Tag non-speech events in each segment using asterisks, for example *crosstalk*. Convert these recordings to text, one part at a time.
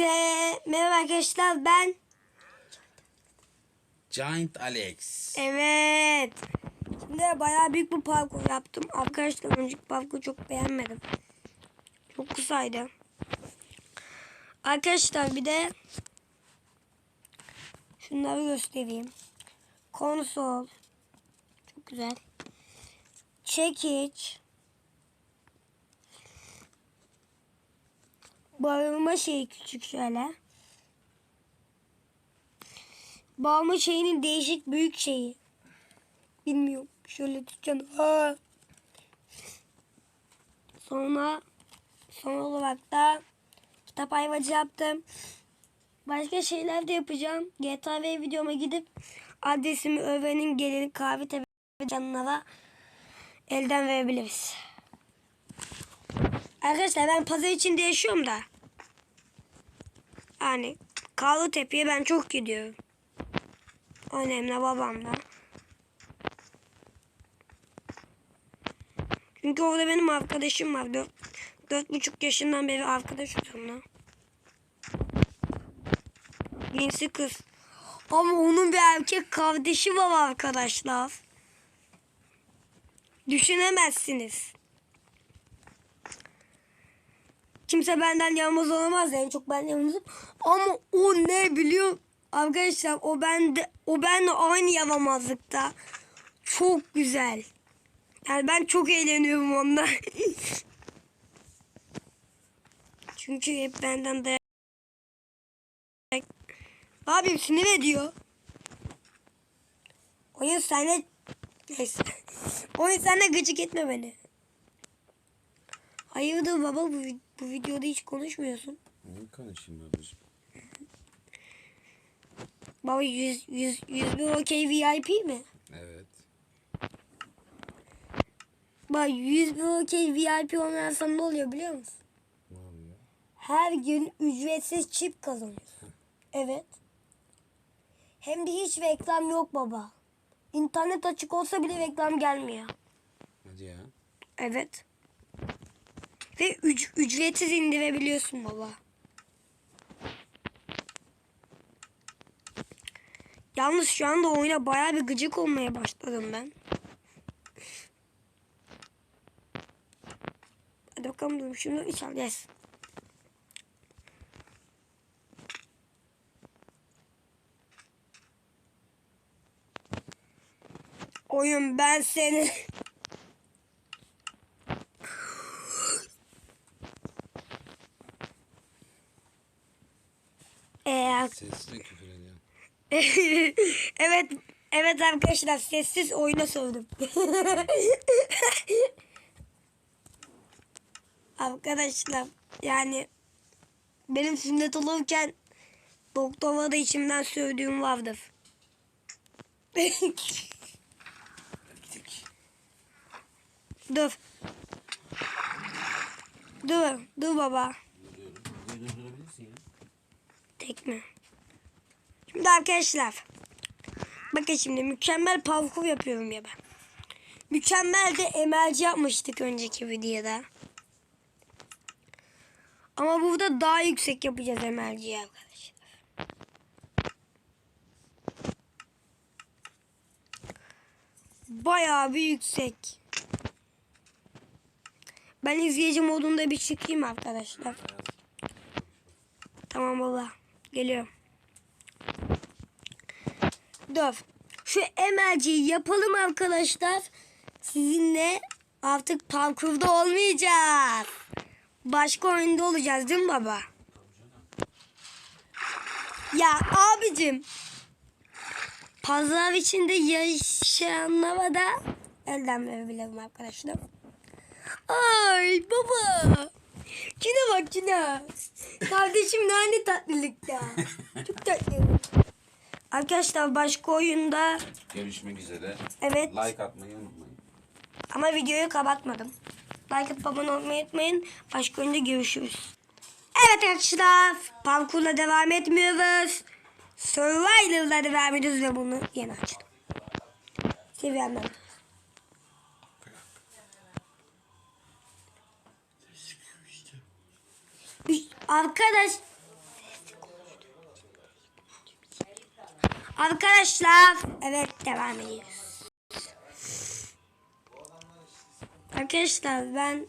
Hepinize merhaba arkadaşlar ben Giant Alex. evet. Şimdi bayağı büyük bir parkur yaptım. Arkadaşlar önceki parkuru çok beğenmedim. Çok kısaydı. Arkadaşlar bir de şunları göstereyim. Konsol. Çok güzel. Çekiç Bağırma şeyi küçük şöyle. Bağırma şeyinin değişik büyük şeyi. Bilmiyorum. Şöyle tutacağım. Sonra son olarak da kitap ayvacı yaptım. Başka şeyler de yapacağım. GTA V videoma gidip adresimi öğrenin gelin kahve tepe canlara elden verebiliriz. Arkadaşlar ben pazar içinde yaşıyorum da. Yani Tepe'ye ben çok gidiyorum. Annemle babamla. Çünkü orada benim arkadaşım var. Dört, dört buçuk yaşından beri arkadaşım onunla. Gençsi kız. Ama onun bir erkek kardeşi var arkadaşlar. Düşünemezsiniz. Kimse benden yalnız olamaz en çok ben yalnızım. Ama o ne biliyor arkadaşlar o bende o benle aynı yaramazlıkta. Çok güzel. Yani ben çok eğleniyorum onunla. *laughs* Çünkü hep benden de Abim sinir ediyor. Oyun senle Neyse. *laughs* Oyun senle gıcık etme beni. Hayırdır baba bu, bu videoda hiç konuşmuyorsun. Ne konuşayım babacığım? Baba 100 100 100 bin okey VIP mi? Evet. Bak 100 bin okey VIP oynarsan ne oluyor biliyor musun? Ne oluyor? Her gün ücretsiz çip kazanıyorsun. Evet. Hem de hiç reklam yok baba. İnternet açık olsa bile reklam gelmiyor. Hadi ya. Evet. Ve üc- ücretsiz indirebiliyorsun baba. Yalnız şu anda oyuna bayağı bir gıcık olmaya başladım ben. Hadi bakalım dur şunu içer yes. Oyun ben seni Sesle küfür ediyor. *laughs* evet, evet arkadaşlar sessiz oyuna sordum. *laughs* arkadaşlar yani benim sünnet olurken doktora da içimden sövdüğüm vardır. *laughs* Dur. Dur, dur baba. Duyuyorum. Durdurabilirsin Tekme. Şimdi arkadaşlar. Bakın şimdi mükemmel parkur yapıyorum ya ben. Mükemmel de emelci yapmıştık önceki videoda. Ama burada daha yüksek yapacağız emelciyi arkadaşlar. Bayağı bir yüksek. Ben izleyici modunda bir çıkayım arkadaşlar. Tamam baba. Geliyorum. Dur. Şu emelciyi yapalım arkadaşlar. Sizinle artık parkurda olmayacağız. Başka oyunda olacağız değil mi baba? Ya abicim. Pazar içinde yaşayanlara da elden verebilirim arkadaşlar. Ay baba. Cine bak Cine. Kardeşim ne aynı tatlılıkta. *laughs* Çok tatlı. Arkadaşlar başka oyunda Görüşmek üzere. evet Like atmayı unutmayın. ama videoyu kapatmadım. Like atıp abone olmayı unutmayın. Başka oyunda görüşürüz. Evet arkadaşlar parkurla devam etmiyoruz. Survival'la devam ediyoruz ve bunu yeni açtım. Seviyemden. Arkadaş Arkadaşlar evet devam ediyoruz. Arkadaşlar ben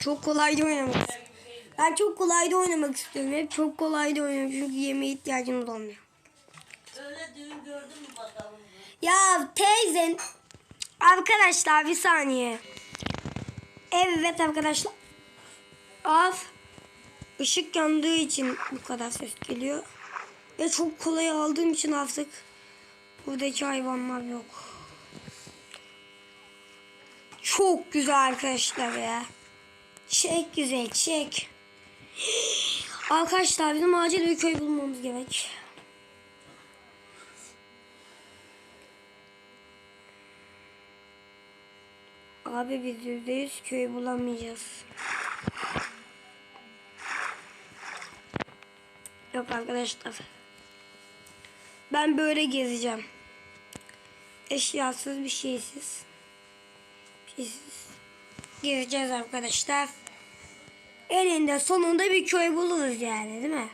çok kolayda oynamak Ben çok kolayda oynamak istiyorum. Hep çok kolayda oynuyorum çünkü yemeğe ihtiyacımız olmuyor. Öyle düğün gördün mü bakalım? Ya teyzen arkadaşlar bir saniye. Evet arkadaşlar. Af ışık yandığı için bu kadar ses geliyor. Ve çok kolay aldığım için artık buradaki hayvanlar yok. Çok güzel arkadaşlar ya. Çek güzel çek. Arkadaşlar bizim acil bir köy bulmamız gerek. Abi biz yüzde yüz köy bulamayacağız. Yok arkadaşlar. Ben böyle gezeceğim. Eşyasız bir şeysiz. Bir şeysiz. Gezeceğiz arkadaşlar. Elinde sonunda bir köy buluruz yani değil mi?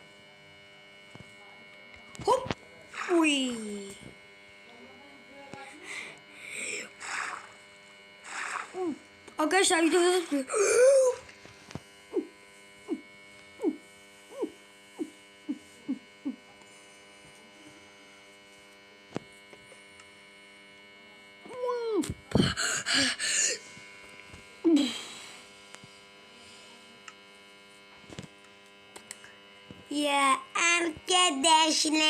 Hop. Uy. Arkadaşlar videoda Ya arkadaşlar.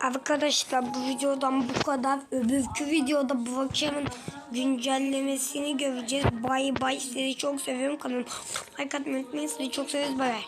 Arkadaşlar bu videodan bu kadar. Öbürkü videoda bu akşamın güncellemesini göreceğiz. Bay bay. Sizi çok seviyorum. Kanalıma like atmayı unutmayın. Sizi çok seviyoruz. Bay bay.